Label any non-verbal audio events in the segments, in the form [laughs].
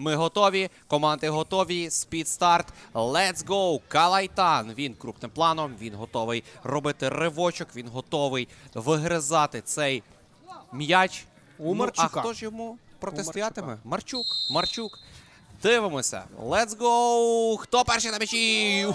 Ми готові, команди готові. Спід старт. Let's go! Калайтан. Він крупним планом. Він готовий робити ривочок. Він готовий вигризати цей м'яч. У Ну, а хто ж йому протистоятиме? Марчук. Марчук. Дивимося. Let's go! Хто перший на м'ячі?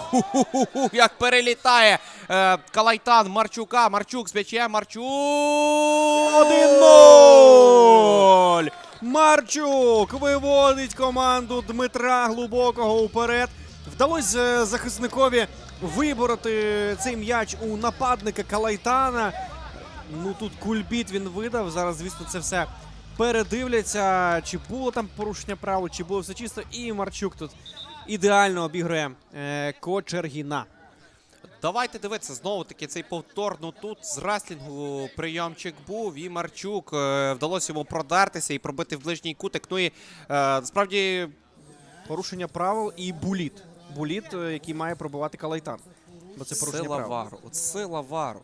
Як перелітає е, Калайтан Марчука. Марчук з м'ячем. Марчук! 1-0! Марчук виводить команду Дмитра Глубокого уперед. Вдалося е, захисникові вибороти цей м'яч у нападника Калайтана. Ну тут кульбіт він видав. Зараз, звісно, це все передивляться. Чи було там порушення правил, чи було все чисто. І Марчук тут ідеально обігрує е, Кочергіна. Давайте дивитися знову таки цей повтор. Ну тут з реслінгу прийомчик був. І Марчук е, вдалося йому продертися і пробити в ближній кутик. Ну і е, насправді Порушення правил і буліт. Буліт, е, який має пробивати Калайтан. Бо це порушення сила правил. вару. От сила вару.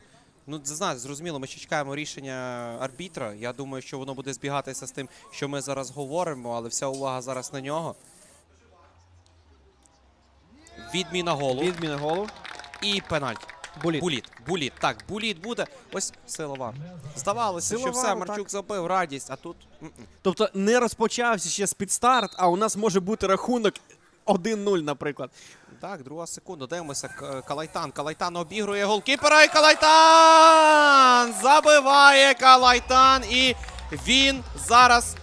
Ну, не знаю, зрозуміло, ми ще чекаємо рішення арбітра. Я думаю, що воно буде збігатися з тим, що ми зараз говоримо, але вся увага зараз на нього. Відміна голу Відміна голу. І пенальті. Буліт. Буліт, буліт. Так, буліт буде. Ось сила вару. Здавалося, Сила що все, Марчук так. забив радість, а тут. м-м. Тобто не розпочався ще спідстарт, а у нас може бути рахунок 1-0, наприклад. Так, друга секунда. Дивимося. К- Калайтан. Калайтан обігрує голкіпера. І Калайтан! Забиває Калайтан. І він зараз.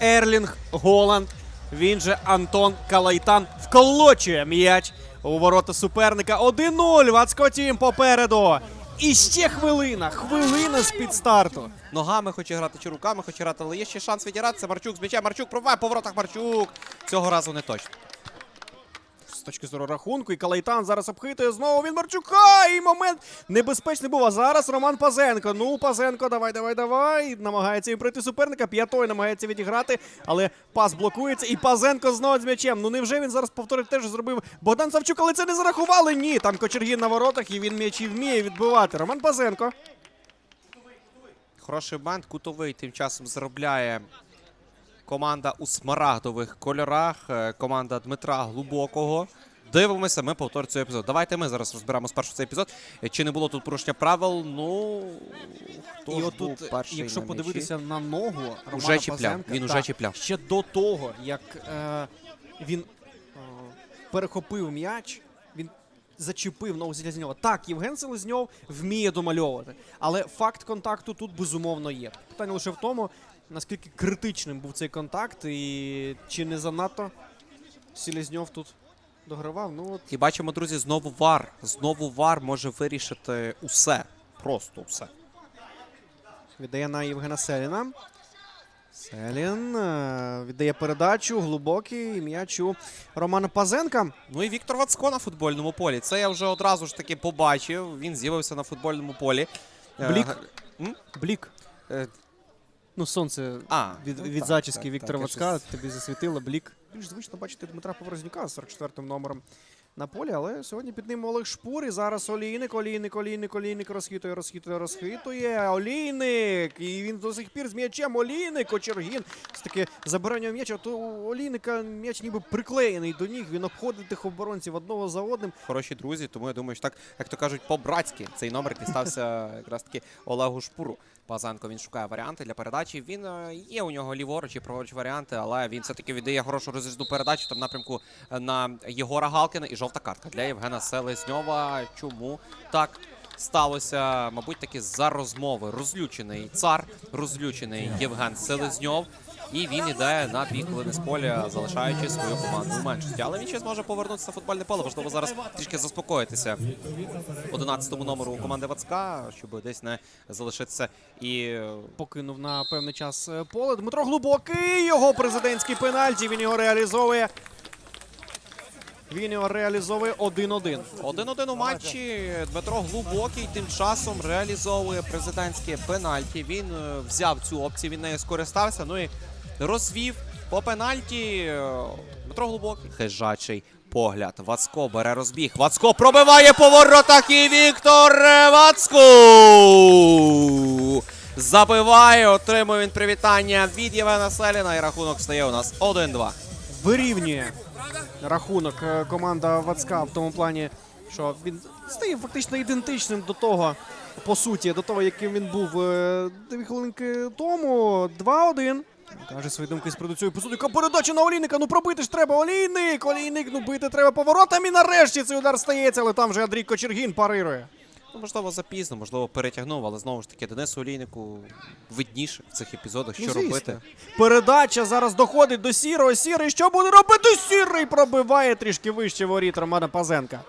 Ерлінг Голланд. Він же Антон Калайтан вколочує м'яч у ворота суперника. 1-0. Вацко Тім попереду. І ще хвилина. Хвилина з під старту. Ногами хоче грати чи руками хоче грати, але є ще шанс відігратися. Марчук з. Марчук пробиває по воротах Марчук. Цього разу не точно. Точки зору рахунку, і Калайтан зараз обхитує знову він Марчука. І момент небезпечний був. А зараз Роман Пазенко. Ну, Пазенко, давай, давай, давай. Намагається їм пройти суперника. П'ятой намагається відіграти, але пас блокується. І Пазенко знову з м'ячем. Ну невже він зараз повторить те, що зробив Богдан Савчук, але це не зарахували? Ні. Там Кочергін на воротах, і він м'ячі вміє відбивати. Роман Пазенко. Хороший момент. Кутовий тим часом заробляє команда у смарагдових кольорах. е, Команда Дмитра Глубокого. Дивимося, ми повторюємо цей епізод. Давайте ми зараз розберемо спершу цей епізод. Е, Чи не було тут порушення правил? Ну хто і ж отут, був перший якщо на подивитися на ногу, Романа Уже чіпляв, він уже чіпляв. Ще до того, як е, він е, перехопив м'яч, він зачепив ногу Селезньова. Так, Євген Селезньов вміє домальовувати, але факт контакту тут безумовно є. Питання лише в тому, наскільки критичним був цей контакт, і чи не занадто Селезньов тут догравав. Ну от І бачимо, друзі, знову вар. Знову вар може вирішити усе. Просто усе. Віддає на Євгена Селіна. Селін е, віддає передачу, глибокий м'яч у Романа Пазенка. Ну і Віктор Вацко на футбольному полі. Це я вже одразу ж таки побачив. Він з'явився на футбольному полі. Е, Блік. м? Блік. Ну, сонце А, від, ну від так, зачіски так, Віктора так, Вацка щось- тобі засвітило блік. Більш звично бачити Дмитра Поворознюка з 44-м номером на полі, але сьогодні під ним Олег Шпур і зараз Олійник, Олійник, Олійник, Олійник розхитує, розхитує, розхитує. Олійник! І він до сих пір з м'ячем. Олійник, Очергін. Це таке забирання м'яча. То у Олійника м'яч ніби приклеєний до ніг. Він обходить тих оборонців одного за одним. хороші друзі, тому я думаю, що так, як то кажуть, по-братськи цей номер дістався якраз таки Олегу Шпуру. Пазенко він шукає варіанти для передачі. Він е, є у нього ліворуч і праворуч варіанти, але він все-таки віддає хорошу розрізну передачу там напрямку е, на Єгора Галкіна і жовта картка для Євгена Селезньова. Чому так? Сталося, мабуть, таки за розмови. Розлючений цар, розлючений Євген Селезньов. І він іде на дві хвилини з поля, залишаючи свою команду у меншості. Але він ще зможе повернутися на футбольне поле. Важливо зараз трішки заспокоїтися 11-му номеру команди Вацка, щоб десь не залишитися і е, покинув на певний час е, поле. Дмитро Глибокий, його президентський пенальті. Він його реалізовує. Він його реалізовує 1-1. один-один у матчі. Дмитро Глубокий тим часом реалізовує президентське пенальті. Він е, взяв цю опцію, він нею скористався. Ну і розвів по пенальті. е, Дмитро Глубокий. Хижачий погляд. Вацко бере розбіг. Вацко пробиває по воротах і Віктор Вацко. забиває. Отримує він привітання від Євгена Селіна. І рахунок стає у нас 1-2. вирівнює рахунок е, команда Вацка в тому плані, що він стає фактично ідентичним до того, по суті, до того, яким він був е, дві хвилинки тому. 2-1. Каже свої думки з приводу цієї посуди. Яка передача на Олійника. Ну пробити ж треба. Олійник! Олійник, ну бити треба поворотом. І нарешті цей удар стається, але там вже Андрій Кочергін парирує. Ну, можливо, запізно, можливо, перетягнув, але знову ж таки Денису Олійнику видніше в цих епізодах, що Ну, робити. Передача зараз доходить до Сірого. Сірий, що буде робити? Сірий пробиває трішки вище воріт Романа Пазенка.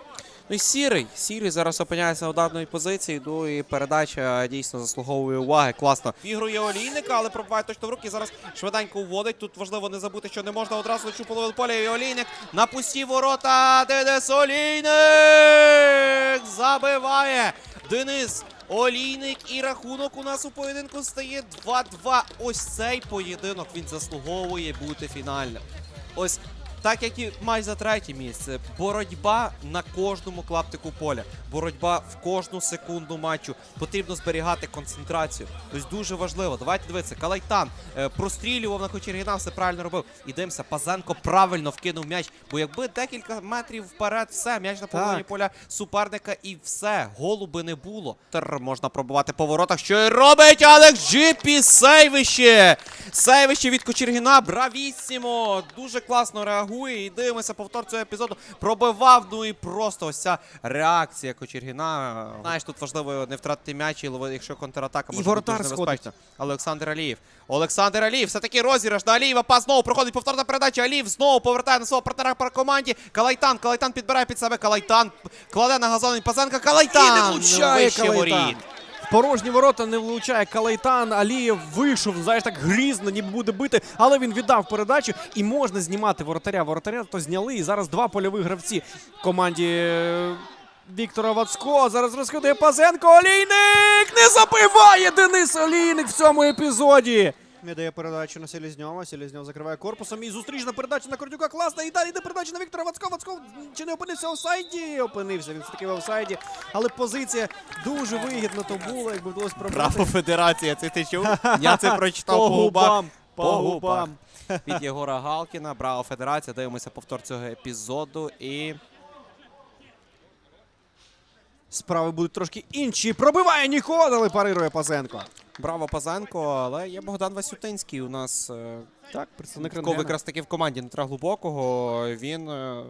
Ну і сірий. Сірий зараз опиняється на ударної позиції. Ну і передача дійсно заслуговує уваги. Класно. Ігрує Олійника, але пробиває точно в руки. Зараз швиденько вводить. Тут важливо не забути, що не можна одразу цю половину поля. І Олійник на пусті ворота. Денис Олійник забиває. Денис Олійник і рахунок у нас у поєдинку стає 2-2. Ось цей поєдинок він заслуговує бути фінальним. Ось так як і майже третє місце. Боротьба на кожному клаптику поля. Боротьба в кожну секунду матчу. Потрібно зберігати концентрацію. Тобто дуже важливо. Давайте дивитися. Калайтан е, прострілював на Кочергіна, все правильно робив. І дивимося, Пазенко правильно вкинув м'яч. Бо якби декілька метрів вперед, все, м'яч на половині поля суперника і все. Голу би не було. Тер можна пробувати по воротах. Що і робить Алекс Джипі? Сейвище! Сейвище від Кочергіна. Бравісімо! Дуже класно реагує. І дивимося повтор цього епізоду. Пробивав. Ну і просто ось ця реакція Кочергіна. Знаєш, тут важливо не втратити м'яч, і якщо контратака може бути небезпечна. Олександр Алієв. Олександр Алієв. Все-таки розіграш на Алієва. Пас знову проходить повторна передача. Алієв знову повертає на свого партнера по команді. Калайтан. Калайтан підбирає під себе. Калайтан кладе на газон Пазенка. Калайтан. І не влучає Калайтан. Порожні ворота не влучає Калайтан. Алієв вийшов, знаєш, так грізно, ніби буде бити, але він віддав передачу і можна знімати воротаря. Воротаря то зняли. І зараз два польових гравці команді е, Віктора Вацко. Зараз розходить Пазенко. Олійник не забиває Денис Олійник в цьому епізоді. Віддає передачу на Селізньова. Селізньов закриває корпусом. І зустрічна передача на Кордюка. Класна. І далі йде передача на Віктора Вацко. Вацко чи не опинився в офсайді? Опинився. Він все-таки в офсайді. Але позиція дуже вигідна то була, якби вдалося пробити. Браво, Федерація, це ти чув? [laughs] Я це прочитав по, губах. По губам. [laughs] Від Єгора Галкіна. Браво, Федерація. Дивимося повтор цього епізоду. І Справи будуть трошки інші. Пробиває Нікола, але парирує Пазенко. Браво, Пазенко. Але є Богдан Васютинський у нас. е, Так, представник Такого Рентгена. якраз таки в команді Дмитра Глубокого. Він е,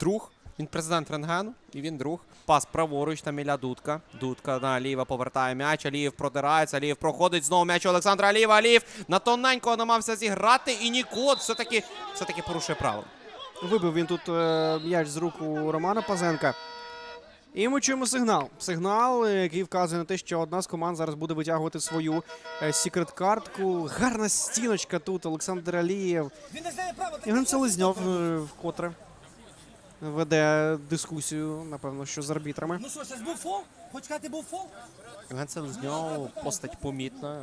друг, він президент Рентгену, і він друг. Пас праворуч на Міля Дудка. Дудка на Алієва повертає м'яч. Алієв продирається. Алієв проходить знову м'яч Олександра Алієва. Алієв на тоненького намагався зіграти. І Нікот все-таки все-таки порушує правила. Вибив він тут е, м'яч з рук у Романа Пазенка. І ми чуємо сигнал. Сигнал, який вказує на те, що одна з команд зараз буде витягувати свою секрет-картку. Гарна стіночка тут. Олександр Алієв. Він не знає право. Іван Селезньов е, вкотре веде дискусію, напевно, що з арбітрами. Ну що, це був фол? Хоч сказати, був фол? Євген Селезньов постать помітна.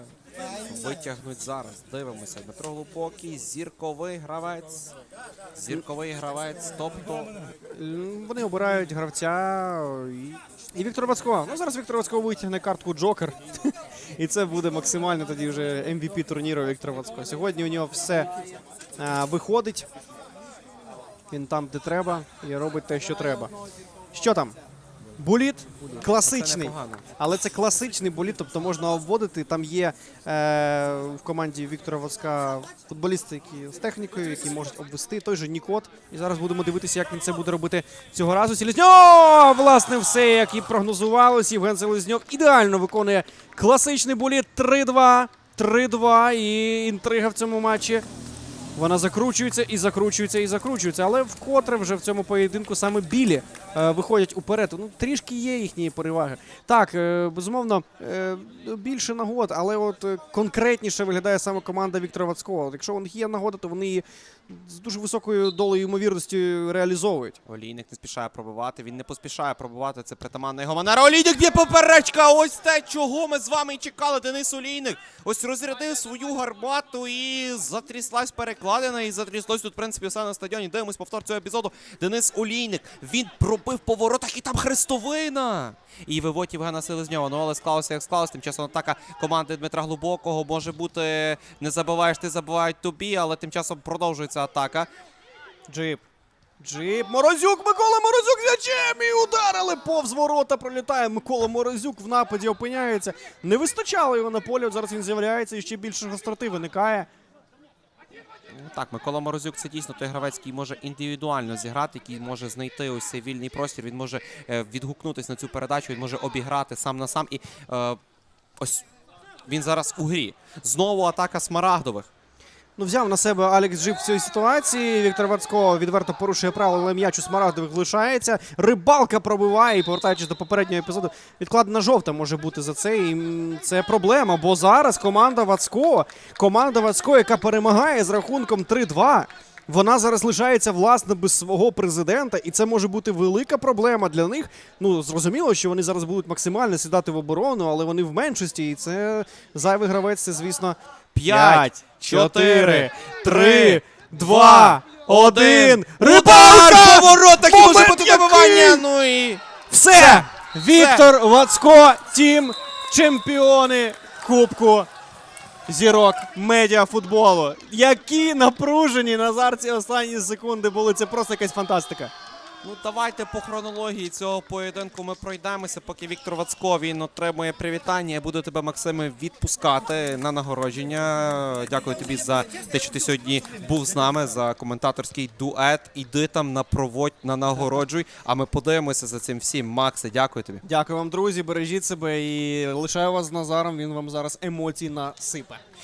Витягнуть зараз. Дивимося. Дмитро Глубокий, зірковий гравець. Зірковий гравець. Тобто Вони обирають гравця і, і Віктора Вацького. Ну зараз Віктор Вацько витягне картку Джокер. [laughs] І це буде максимально тоді вже MVP турніру Віктора Вацько. Сьогодні у нього все а, виходить. Він там, де треба, і робить те, що треба. Що там? Буліт класичний. Але це класичний боліт, тобто можна обводити. Там є е, в команді Віктора Вацка футболісти, які з технікою, які можуть обвести. Той же Нікот. І зараз будемо дивитися, як він це буде робити цього разу. Селезньов! Власне, все, як і прогнозувалось. Євген Селезньов ідеально виконує класичний боліт 3-2. 3-2. І інтрига в цьому матчі. Вона закручується і закручується і закручується. Але вкотре вже в цьому поєдинку саме білі виходять уперед. Ну трішки є їхні переваги. Так, е, безумовно, е, більше нагод, але от е, конкретніше виглядає саме команда Віктора Вацького. Якщо у них є нагода, то вони її з дуже високою долею ймовірності реалізовують. Олійник не спішає пробивати. Він не поспішає пробивати. Це притаманна його манера. Олійник б'є поперечка. Ось те, чого ми з вами і чекали. Денис Олійник. Ось розрядив свою гармату і затріслась перекладина. і затряслось тут, в принципі, все на стадіоні. Дивимось повтор цього епізоду. Денис Олійник. Він пробив по воротах і там хрестовина. І виводь Євгена Селезньова. Ну, але склалося, як склалося. Тим часом атака команди Дмитра Глубокого може бути не забиваєш, ти забивають тобі, але тим часом продовжується атака. Джип. Джип. Морозюк, Микола Морозюк м'ячем і ударили повз ворота. Пролітає Микола Морозюк в нападі опиняється. Не вистачало його на полі. От зараз він з'являється і ще більше гостроти виникає. Ну, Так, Микола Морозюк це дійсно той гравець, який може індивідуально зіграти, який може знайти ось цей вільний простір. Він може е, відгукнутися на цю передачу, він може обіграти сам на сам. І е, ось він зараз у грі. Знову атака смарагдових. Ну, взяв на себе Алекс Джип в цій ситуації. Віктор Вацько відверто порушує правила, але м'яч у Смарагдових лишається. Рибалка пробиває і повертаючись до попереднього епізоду, відкладена жовта може бути за це. І це проблема. Бо зараз команда Вацько, команда Вацько, яка перемагає з рахунком 3-2. Вона зараз лишається власне без свого президента, і це може бути велика проблема для них. Ну зрозуміло, що вони зараз будуть максимально сідати в оборону, але вони в меншості, і це зайвий гравець. Це звісно П'ять, чотири, три, два, один. Рибалка! Рибалка! Ворота, які може бути добивання. Ну і Все! Віктор Вацько, тім чемпіони Кубку зірок медіафутболу. Які напружені Назар ці останні секунди були. Це просто якась фантастика. Ну давайте по хронології цього поєдинку ми пройдемося, поки Віктор Вацко він отримує привітання. Я буду тебе, Максиме, відпускати на нагородження. Дякую тобі за те, що ти сьогодні був з нами за коментаторський дует. Іди там на проводь, на нагороджуй. А ми подивимося за цим всім. Максе, дякую тобі. Дякую вам, друзі. Бережіть себе і лишаю вас з Назаром. Він вам зараз емоцій насипе.